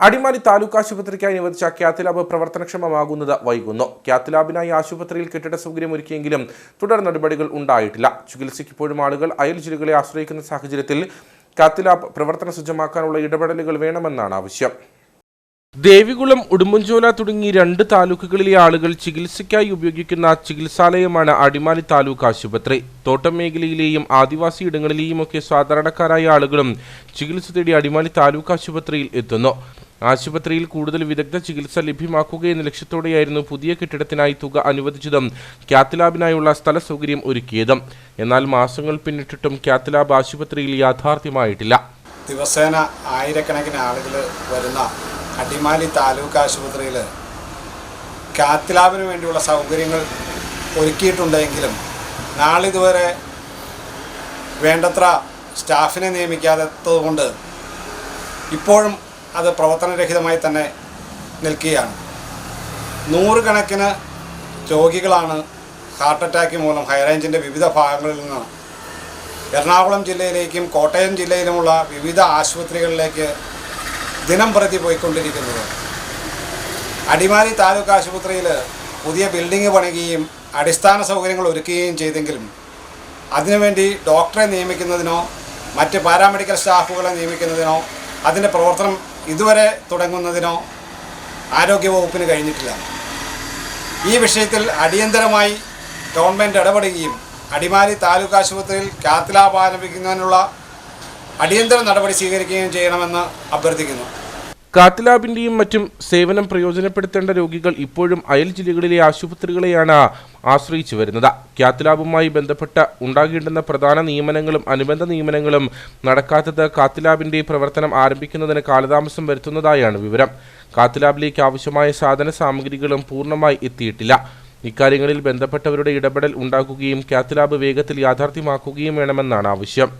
അടിമാലി താലൂക്ക് ആശുപത്രിക്കായി അനുവദിച്ച cath lab പ്രവർത്തനക്ഷമമാകുന്നത് വൈകുന്നു. Cath ലാബിനായി ആശുപത്രിയിൽ കെട്ടിട സൗകര്യം ഒരുക്കിയെങ്കിലും തുടർ നടപടികൾ ഉണ്ടായിട്ടില്ല. ചികിത്സയ്ക്ക് ഇപ്പോഴും ആളുകൾ അയൽ ജില്ലകളെ ആശ്രയിക്കുന്ന സാഹചര്യത്തിൽ ക്യാത്ത് പ്രവർത്തന സജ്ജമാക്കാനുള്ള ഇടപെടലുകൾ വേണമെന്നാണ് ആവശ്യം. ദേവികുളം ഉടുമ്പൻചോല തുടങ്ങി രണ്ട് താലൂക്കുകളിലെ ആളുകൾ ചികിത്സയ്ക്കായി ഉപയോഗിക്കുന്ന ചികിത്സാലയമാണ് അടിമാലി താലൂക്ക് ആശുപത്രി. തോട്ടം മേഖലയിലെയും ആദിവാസി ഇടങ്ങളിലെയും ഒക്കെ സാധാരണക്കാരായ ആളുകളും ചികിത്സ തേടി അടിമാലി താലൂക്ക് ആശുപത്രിയിൽ എത്തുന്നു. ആശുപത്രിയിൽ കൂടുതൽ വിദഗ്ധ ചികിത്സ ലഭ്യമാക്കുക എന്ന ലക്ഷ്യത്തോടെയായിരുന്നു പുതിയ കെട്ടിടത്തിനായി തുക അനുവദിച്ചതും ക്യാത്ത് ലാബിനായുള്ള സ്ഥല സൗകര്യം ഒരുക്കിയതും. എന്നാൽ മാസങ്ങൾ പിന്നിട്ടിട്ടും ക്യാത്ത് ലാബ് ആശുപത്രിയിൽ യാഥാർത്ഥ്യമായിട്ടില്ല. ദിവസേന ആയിരക്കണക്കിന് ആളുകൾ വരുന്ന അടിമാലി താലൂക്ക് ആശുപത്രിയിൽ കാത്തിലാബിന് വേണ്ടിയുള്ള സൗകര്യങ്ങൾ ഒരുക്കിയിട്ടുണ്ടെങ്കിലും നാളിതുവരെ വേണ്ടത്ര സ്റ്റാഫിനെ നിയമിക്കാത്തതുകൊണ്ട് ഇപ്പോഴും അത് പ്രവർത്തനരഹിതമായി തന്നെ നിൽക്കുകയാണ്. നൂറുകണക്കിന് രോഗികളാണ് ഹാർട്ട് അറ്റാക്ക് മൂലം ഹൈറേഞ്ചിന്റെ വിവിധ ഭാഗങ്ങളിൽ നിന്ന് എറണാകുളം ജില്ലയിലേക്കും കോട്ടയം ജില്ലയിലുമുള്ള വിവിധ ആശുപത്രികളിലേക്ക് ദിനം പ്രതി പോയിക്കൊണ്ടിരിക്കുന്നത്. അടിമാലി താലൂക്ക് ആശുപത്രിയിൽ പുതിയ ബിൽഡിംഗ് പണിയുകയും അടിസ്ഥാന സൗകര്യങ്ങൾ ഒരുക്കുകയും ചെയ്തെങ്കിലും അതിനുവേണ്ടി ഡോക്ടറെ നിയമിക്കുന്നതിനോ മറ്റ് പാരാമെഡിക്കൽ സ്റ്റാഫുകളെ നിയമിക്കുന്നതിനോ അതിന്റെ പ്രവർത്തനം ഇതുവരെ തുടങ്ങുന്നതിനോ ആരോഗ്യവകുപ്പിന് കഴിഞ്ഞിട്ടില്ല. ഈ വിഷയത്തിൽ അടിയന്തരമായി ഗവൺമെന്റ് ഇടപെടുകയും അടിമാലി താലൂക്ക് ആശുപത്രിയിൽ കാത്തലാബ് ആരംഭിക്കുന്നതിനുള്ള അടിയന്തര നടപടി സ്വീകരിക്കുകയും ചെയ്യണമെന്ന് അഭ്യർത്ഥിക്കുന്നു. കാത്ത് ലാബിന്റെയും മറ്റും സേവനം പ്രയോജനപ്പെടുത്തേണ്ട രോഗികൾ ഇപ്പോഴും അയൽ ജില്ലകളിലെ ആശുപത്രികളെയാണ് ആശ്രയിച്ചു വരുന്നത്. കാത്തലാബുമായി ബന്ധപ്പെട്ട ഉണ്ടാകേണ്ടുന്ന പ്രധാന നിയമനങ്ങളും അനുബന്ധ നിയമനങ്ങളും നടക്കാത്തത് കാത്തലാബിന്റെ പ്രവർത്തനം ആരംഭിക്കുന്നതിന് കാലതാമസം വരുത്തുന്നതായാണ് വിവരം. കാത്തലാബിലേക്ക് ആവശ്യമായ സാധന സാമഗ്രികളും പൂർണമായി എത്തിയിട്ടില്ല. ഇക്കാര്യങ്ങളിൽ ബന്ധപ്പെട്ടവരുടെ ഇടപെടൽ ഉണ്ടാക്കുകയും കാത്തലാബ് വേഗത്തിൽ യാഥാർത്ഥ്യമാക്കുകയും വേണമെന്നാണ് ആവശ്യം.